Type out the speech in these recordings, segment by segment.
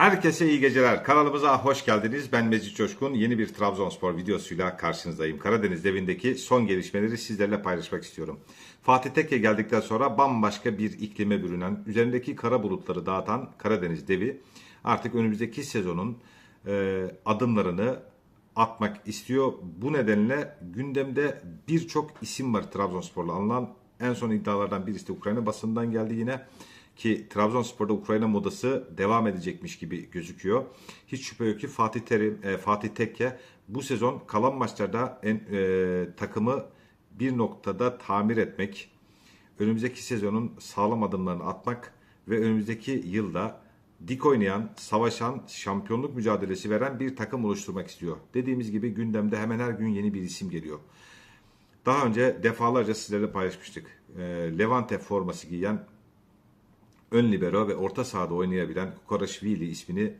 Herkese iyi geceler. Kanalımıza hoş geldiniz. Ben Mecit Coşkun. Yeni bir Trabzonspor videosuyla karşınızdayım. Karadeniz devindeki son gelişmeleri sizlerle paylaşmak istiyorum. Fatih Tekke geldikten sonra bambaşka bir iklime bürünen, üzerindeki kara bulutları dağıtan Karadeniz devi artık önümüzdeki sezonun e, adımlarını atmak istiyor. Bu nedenle gündemde birçok isim var Trabzonspor'la alınan. En son iddialardan birisi de Ukrayna basından geldi yine ki Trabzonspor'da Ukrayna modası devam edecekmiş gibi gözüküyor. Hiç şüphe yok ki Fatih Terim, e, Fatih Tekke bu sezon kalan maçlarda en, e, takımı bir noktada tamir etmek, önümüzdeki sezonun sağlam adımlarını atmak ve önümüzdeki yılda dik oynayan, savaşan, şampiyonluk mücadelesi veren bir takım oluşturmak istiyor. Dediğimiz gibi gündemde hemen her gün yeni bir isim geliyor. Daha önce defalarca sizlerle paylaşmıştık. E, Levante forması giyen ön libero ve orta sahada oynayabilen Kukarashvili ismini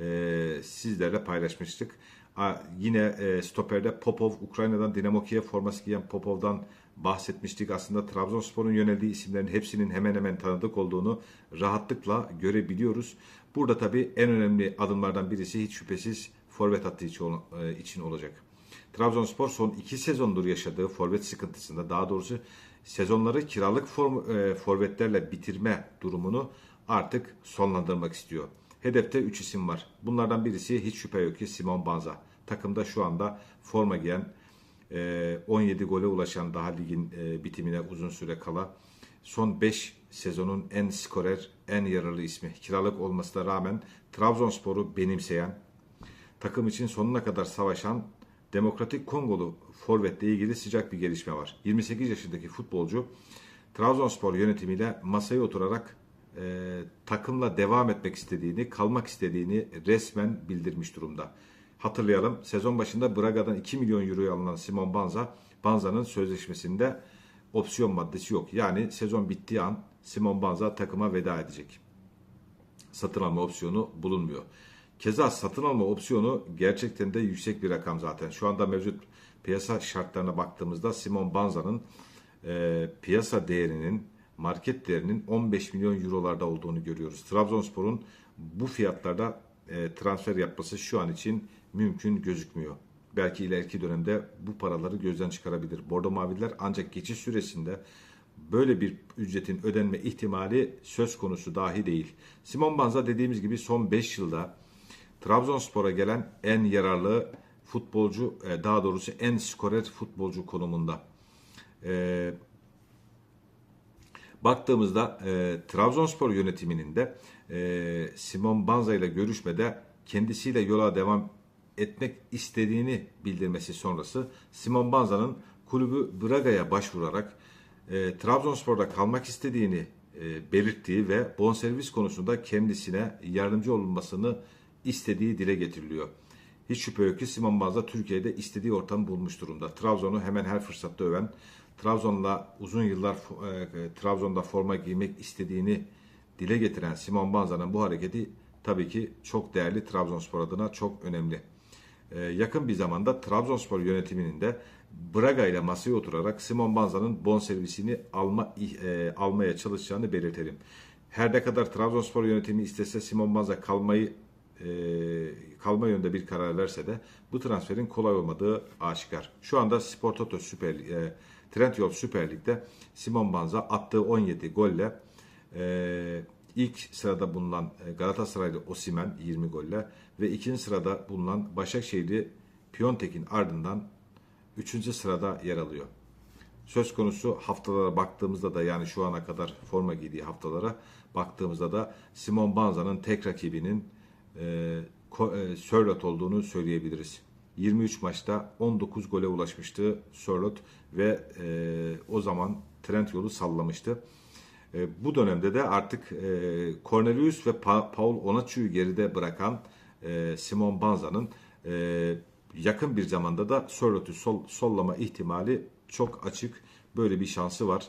e, sizlerle paylaşmıştık. A, yine e, stoperde Popov, Ukrayna'dan Dinamo Kiev forması giyen Popov'dan bahsetmiştik. Aslında Trabzonspor'un yöneldiği isimlerin hepsinin hemen hemen tanıdık olduğunu rahatlıkla görebiliyoruz. Burada tabii en önemli adımlardan birisi hiç şüphesiz forvet hattı e, için olacak. Trabzonspor son iki sezondur yaşadığı forvet sıkıntısında daha doğrusu sezonları kiralık form, e, forvetlerle bitirme durumunu artık sonlandırmak istiyor. Hedefte 3 isim var. Bunlardan birisi hiç şüphe yok ki Simon Banza. Takımda şu anda forma giyen, e, 17 gole ulaşan daha ligin e, bitimine uzun süre kala son 5 sezonun en skorer, en yararlı ismi. Kiralık olmasına rağmen Trabzonspor'u benimseyen, takım için sonuna kadar savaşan Demokratik Kongolu forvetle ilgili sıcak bir gelişme var. 28 yaşındaki futbolcu Trabzonspor yönetimiyle masaya oturarak e, takımla devam etmek istediğini, kalmak istediğini resmen bildirmiş durumda. Hatırlayalım sezon başında Braga'dan 2 milyon euroya alınan Simon Banza, Banza'nın sözleşmesinde opsiyon maddesi yok. Yani sezon bittiği an Simon Banza takıma veda edecek. Satın alma opsiyonu bulunmuyor. Keza satın alma opsiyonu gerçekten de yüksek bir rakam zaten. Şu anda mevcut piyasa şartlarına baktığımızda Simon Banza'nın e, piyasa değerinin market değerinin 15 milyon eurolarda olduğunu görüyoruz. Trabzonspor'un bu fiyatlarda e, transfer yapması şu an için mümkün gözükmüyor. Belki ileriki dönemde bu paraları gözden çıkarabilir. Bordo Maviler ancak geçiş süresinde böyle bir ücretin ödenme ihtimali söz konusu dahi değil. Simon Banza dediğimiz gibi son 5 yılda Trabzonspor'a gelen en yararlı futbolcu, e, daha doğrusu en skorer futbolcu konumunda. E, baktığımızda e, Trabzonspor yönetiminin de Simon Banza ile görüşmede kendisiyle yola devam etmek istediğini bildirmesi sonrası Simon Banza'nın kulübü Braga'ya başvurarak Trabzonspor'da kalmak istediğini belirttiği ve bonservis konusunda kendisine yardımcı olunmasını istediği dile getiriliyor. Hiç şüphe yok ki Simon Banza Türkiye'de istediği ortamı bulmuş durumda. Trabzon'u hemen her fırsatta öven, Trabzon'la uzun yıllar e, Trabzon'da forma giymek istediğini dile getiren Simon Banza'nın bu hareketi tabii ki çok değerli Trabzonspor adına çok önemli. E, yakın bir zamanda Trabzonspor yönetiminin de Braga ile masaya oturarak Simon Banza'nın bonservisini alma, e, almaya çalışacağını belirtelim. Her ne kadar Trabzonspor yönetimi istese Simon Banza kalmayı e, kalma yönünde bir karar verse de bu transferin kolay olmadığı aşikar. Şu anda Spor Toto Süper e, Trendyol Süper Lig'de Simon Banza attığı 17 golle e, ilk sırada bulunan e, Galatasaraylı Osimen 20 golle ve ikinci sırada bulunan Başakşehirli Piontek'in ardından 3. sırada yer alıyor. Söz konusu haftalara baktığımızda da yani şu ana kadar forma giydiği haftalara baktığımızda da Simon Banza'nın tek rakibinin e, e, Sörlot olduğunu söyleyebiliriz. 23 maçta 19 gole ulaşmıştı Sörlot ve e, o zaman trend yolu sallamıştı. E, bu dönemde de artık e, Cornelius ve pa- Paul Onaçu'yu geride bırakan e, Simon Banza'nın e, yakın bir zamanda da Sörlot'u sol, sollama ihtimali çok açık. Böyle bir şansı var.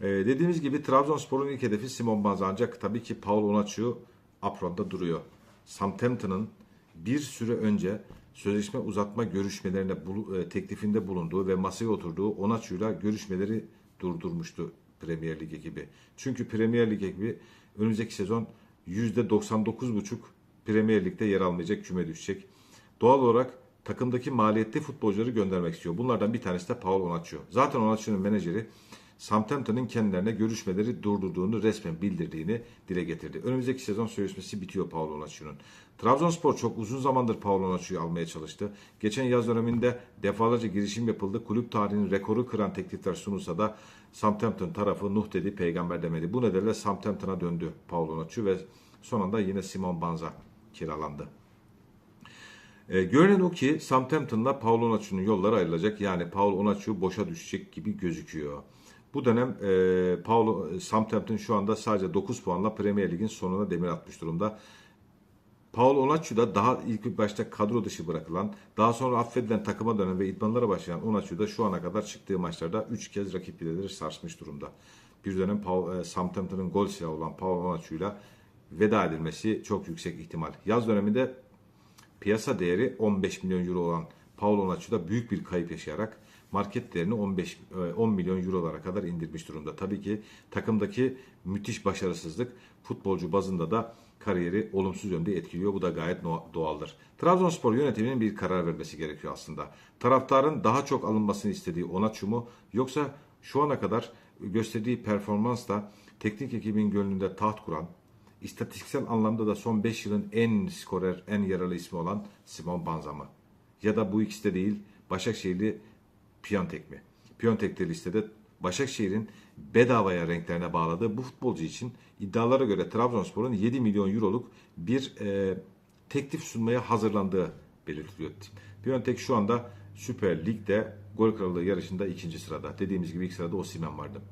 E, dediğimiz gibi Trabzonspor'un ilk hedefi Simon Banza ancak tabii ki Paul Onaçu apronda duruyor. Southampton'ın bir süre önce sözleşme uzatma görüşmelerine bulu- e, teklifinde bulunduğu ve masaya oturduğu Onaçu'yla görüşmeleri durdurmuştu Premier Lig ekibi. Çünkü Premier Lig ekibi önümüzdeki sezon %99,5 Premier Lig'de yer almayacak, küme düşecek. Doğal olarak takımdaki maliyetli futbolcuları göndermek istiyor. Bunlardan bir tanesi de Paul Onaccio. Zaten Onaccion'un menajeri Southampton'ın kendilerine görüşmeleri durdurduğunu resmen bildirdiğini dile getirdi. Önümüzdeki sezon sözleşmesi bitiyor Paul Onaccio'nun. Trabzonspor çok uzun zamandır Paul Onaccio'yu almaya çalıştı. Geçen yaz döneminde defalarca girişim yapıldı. Kulüp tarihinin rekoru kıran teklifler sunulsa da Southampton tarafı Nuh dedi, peygamber demedi. Bu nedenle Southampton'a döndü Paul Onaccio ve son anda yine Simon Banza kiralandı. E, görünen o ki Southampton'la Paul Onaccio'nun yolları ayrılacak. Yani Paul Onaccio boşa düşecek gibi gözüküyor. Bu dönem e, Paul Southampton şu anda sadece 9 puanla Premier Lig'in sonuna demir atmış durumda. Paul Onaçu da daha ilk başta kadro dışı bırakılan, daha sonra affedilen takıma dönen ve idmanlara başlayan Onaçu da şu ana kadar çıktığı maçlarda 3 kez rakipleri sarsmış durumda. Bir dönem Paul, e, Southampton'ın gol silahı olan Paul Onaçu'yla veda edilmesi çok yüksek ihtimal. Yaz döneminde piyasa değeri 15 milyon euro olan Paul Onaçu da büyük bir kayıp yaşayarak market değerini 15 e, 10 milyon eurolara kadar indirmiş durumda. Tabii ki takımdaki müthiş başarısızlık futbolcu bazında da kariyeri olumsuz yönde etkiliyor. Bu da gayet doğaldır. Trabzonspor yönetiminin bir karar vermesi gerekiyor aslında. Taraftarın daha çok alınmasını istediği Onaçu mu yoksa şu ana kadar gösterdiği performansla teknik ekibin gönlünde taht kuran, istatistiksel anlamda da son 5 yılın en skorer, en yaralı ismi olan Simon Banza mı? Ya da bu ikisi de değil, Başakşehirli Piontek mi? Piontek de listede Başakşehir'in bedavaya renklerine bağladığı bu futbolcu için iddialara göre Trabzonspor'un 7 milyon euroluk bir e, teklif sunmaya hazırlandığı belirtiliyor. Piontek şu anda Süper Lig'de gol krallığı yarışında ikinci sırada. Dediğimiz gibi ilk sırada Osimhen vardı.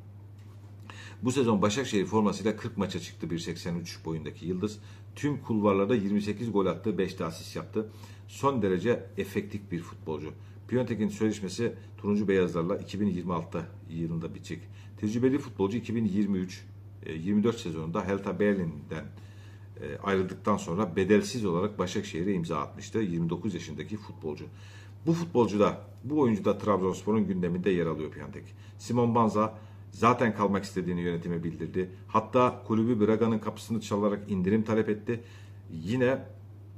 Bu sezon Başakşehir formasıyla 40 maça çıktı 1.83 boyundaki Yıldız. Tüm kulvarlarda 28 gol attı, 5 de asist yaptı. Son derece efektif bir futbolcu. Piontek'in sözleşmesi Turuncu Beyazlarla 2026 yılında bitecek. Tecrübeli futbolcu 2023 24 e, sezonunda Helta Berlin'den e, ayrıldıktan sonra bedelsiz olarak Başakşehir'e imza atmıştı. 29 yaşındaki futbolcu. Bu futbolcu da, bu oyuncu da Trabzonspor'un gündeminde yer alıyor Piontek. Simon Banza zaten kalmak istediğini yönetime bildirdi. Hatta kulübü Braga'nın kapısını çalarak indirim talep etti. Yine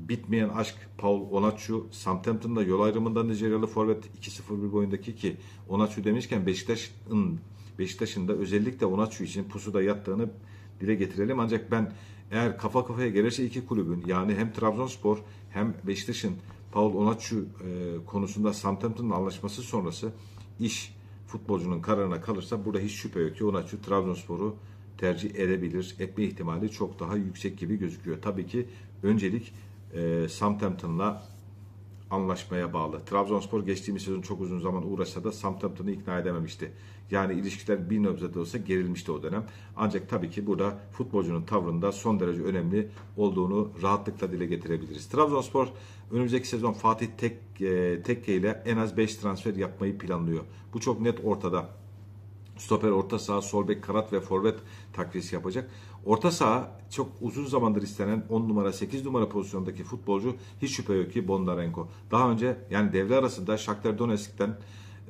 bitmeyen aşk Paul Onaçu Southampton'da yol ayrımında Nijeryalı forvet 2-0-1 boyundaki ki Onaçu demişken Beşiktaş'ın Beşiktaş'ın da özellikle Onaçu için pusuda yattığını dile getirelim. Ancak ben eğer kafa kafaya gelirse iki kulübün yani hem Trabzonspor hem Beşiktaş'ın Paul Onaçu e, konusunda Southampton'ın anlaşması sonrası iş futbolcunun kararına kalırsa burada hiç şüphe yok ki Onaçu Trabzonspor'u tercih edebilir. Etme ihtimali çok daha yüksek gibi gözüküyor. Tabii ki öncelik e, Southampton'la anlaşmaya bağlı. Trabzonspor geçtiğimiz sezon çok uzun zaman uğraşsa da Southampton'ı ikna edememişti. Yani ilişkiler bir nebze de olsa gerilmişti o dönem. Ancak tabii ki burada futbolcunun tavrında son derece önemli olduğunu rahatlıkla dile getirebiliriz. Trabzonspor önümüzdeki sezon Fatih Tek, e, Tekke ile en az 5 transfer yapmayı planlıyor. Bu çok net ortada. Stoper, orta saha, sol bek, kanat ve forvet takviyesi yapacak. Orta saha çok uzun zamandır istenen 10 numara 8 numara pozisyondaki futbolcu hiç şüphe yok ki Bondarenko. Daha önce yani devre arasında Shakhtar Donetsk'ten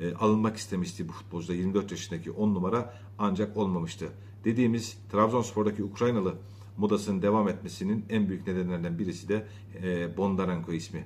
e, alınmak istemişti bu futbolcu da 24 yaşındaki 10 numara ancak olmamıştı. Dediğimiz Trabzonspor'daki Ukraynalı modasının devam etmesinin en büyük nedenlerinden birisi de e, Bondarenko ismi.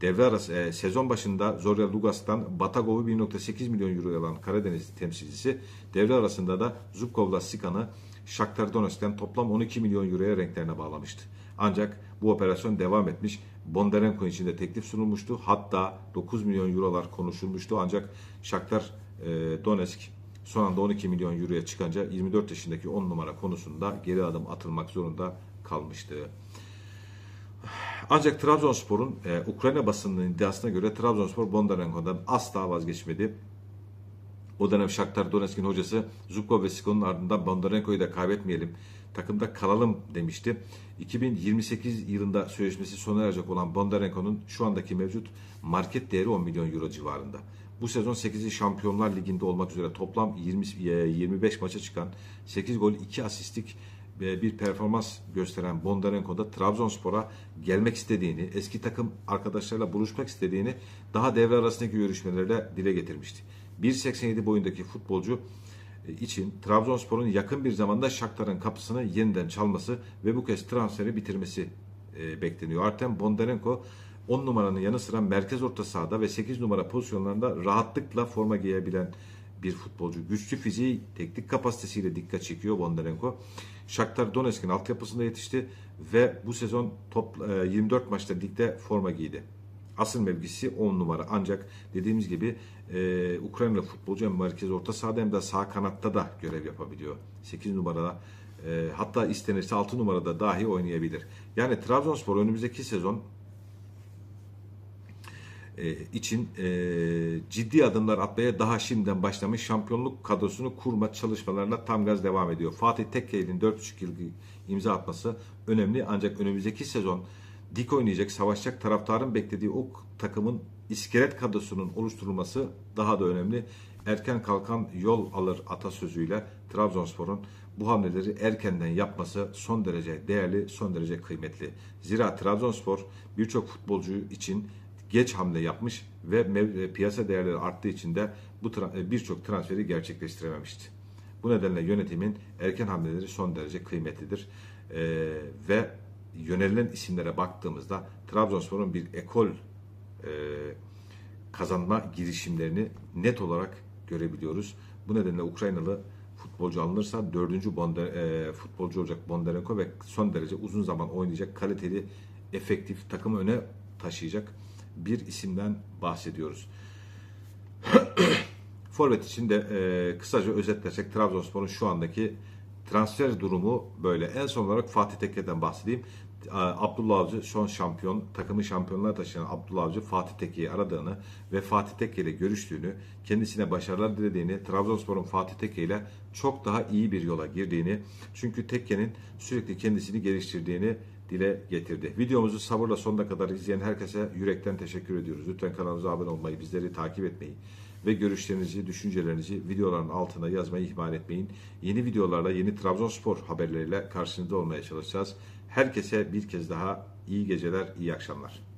Devre arası e, sezon başında Zorya Lugas'tan Batagov'u 1.8 milyon euro alan Karadeniz temsilcisi devre arasında da Zubkov'la Sikan'ı Shakhtar Donetsk'ten toplam 12 milyon euroya renklerine bağlamıştı. Ancak bu operasyon devam etmiş. Bondarenko için de teklif sunulmuştu. Hatta 9 milyon eurolar konuşulmuştu. Ancak Shakhtar e, Donetsk son anda 12 milyon euroya çıkınca 24 yaşındaki 10 numara konusunda geri adım atılmak zorunda kalmıştı. Ancak Trabzonspor'un e, Ukrayna basınının iddiasına göre Trabzonspor Bondarenko'dan asla vazgeçmedi. O dönem Shakhtar Donetsk'in hocası Zubkov ve Siko'nun ardından Bondarenko'yu da kaybetmeyelim, takımda kalalım demişti. 2028 yılında sözleşmesi sona erecek olan Bondarenko'nun şu andaki mevcut market değeri 10 milyon euro civarında. Bu sezon 8'i Şampiyonlar Ligi'nde olmak üzere toplam 20, 25 maça çıkan 8 gol 2 asistlik bir performans gösteren Bondarenko da Trabzonspor'a gelmek istediğini, eski takım arkadaşlarıyla buluşmak istediğini daha devre arasındaki görüşmelerde dile getirmişti. 1.87 boyundaki futbolcu için Trabzonspor'un yakın bir zamanda Shakhtar'ın kapısını yeniden çalması ve bu kez transferi bitirmesi e, bekleniyor. Artem Bondarenko 10 numaranın yanı sıra merkez orta sahada ve 8 numara pozisyonlarında rahatlıkla forma giyebilen bir futbolcu. Güçlü fiziği, teknik kapasitesiyle dikkat çekiyor Bondarenko. Shakhtar Donetsk'in altyapısında yetişti ve bu sezon top, e, 24 maçta ligde forma giydi. Asıl mevkisi 10 numara. Ancak dediğimiz gibi e, Ukraynalı futbolcu hem merkez orta sahada hem de sağ kanatta da görev yapabiliyor. 8 numarada e, hatta istenirse 6 numarada dahi oynayabilir. Yani Trabzonspor önümüzdeki sezon e, için e, ciddi adımlar atmaya daha şimdiden başlamış şampiyonluk kadrosunu kurma çalışmalarına tam gaz devam ediyor. Fatih Tekke'nin 4,5 yıl imza atması önemli ancak önümüzdeki sezon dik oynayacak, savaşacak taraftarın beklediği o takımın iskelet kadrosunun oluşturulması daha da önemli. Erken kalkan yol alır atasözüyle Trabzonspor'un bu hamleleri erkenden yapması son derece değerli, son derece kıymetli. Zira Trabzonspor birçok futbolcu için geç hamle yapmış ve e, piyasa değerleri arttığı için de bu tra- e, birçok transferi gerçekleştirememişti. Bu nedenle yönetimin erken hamleleri son derece kıymetlidir. Ee, ve yönelilen isimlere baktığımızda Trabzonspor'un bir ekol e, kazanma girişimlerini net olarak görebiliyoruz. Bu nedenle Ukraynalı futbolcu alınırsa dördüncü Bonde, e, futbolcu olacak Bondarenko ve son derece uzun zaman oynayacak kaliteli, efektif takımı öne taşıyacak bir isimden bahsediyoruz. Forvet için de e, kısaca özetlersek Trabzonspor'un şu andaki transfer durumu böyle. En son olarak Fatih Tekke'den bahsedeyim. Abdullah Avcı son şampiyon, takımı şampiyonluğa taşıyan Abdullah Avcı Fatih Tekke'yi aradığını ve Fatih Tekke ile görüştüğünü, kendisine başarılar dilediğini, Trabzonspor'un Fatih Tekke ile çok daha iyi bir yola girdiğini, çünkü Tekke'nin sürekli kendisini geliştirdiğini dile getirdi. Videomuzu sabırla sonuna kadar izleyen herkese yürekten teşekkür ediyoruz. Lütfen kanalımıza abone olmayı, bizleri takip etmeyi ve görüşlerinizi, düşüncelerinizi videoların altına yazmayı ihmal etmeyin. Yeni videolarla, yeni Trabzonspor haberleriyle karşınızda olmaya çalışacağız. Herkese bir kez daha iyi geceler, iyi akşamlar.